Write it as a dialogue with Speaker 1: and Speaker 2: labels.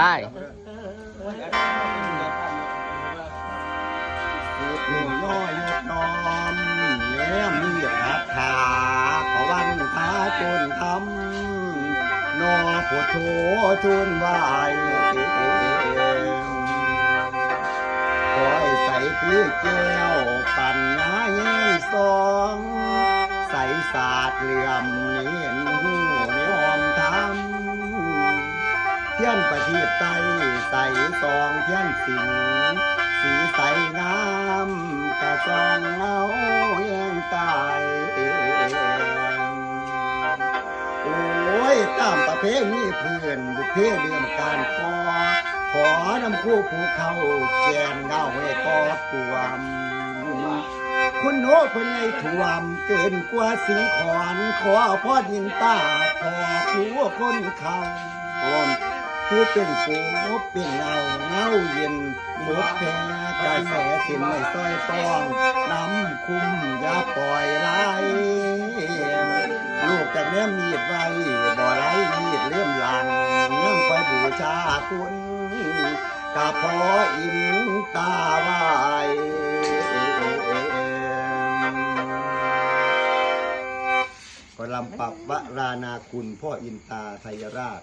Speaker 1: ได้
Speaker 2: สุดหนึ่งน้อยยกน้อมแล้วมีรักขาขอวันทาจนทำนอผุดโถชุนไหวคอยใส่คือแก้วปั่นน้าเย็นสอง ใส่ศาสตร์เหลี่ยมเนียน ทียนประทีปไตใส่ซองเทียนสิงสีใสงามกระซองเงาแยงตายโอ้ยตามประเพณีเพื่อนบุพเพเรื่องการขอขอนำคู่ภูเขาแกนเงาให้กอดวมคุณโนเพิ่นให้ท่วมเกินกว่าสิงขอนขอพ่อดินตาขอผัวคนเขาคื อเป็นปูเป็นเงาเงาเย็นหมดแพ้กระแสสินในซอยต้องน้ำคุ้มอย่าปล่อยไหลลูกจากแนมมีดไว้บ่ไหลมีดเลื่อมหลังยังไปบูชาคุณกะพออิ่มตาไว้ก็ลำปับวรานาคุณพ่ออินตาไทยราช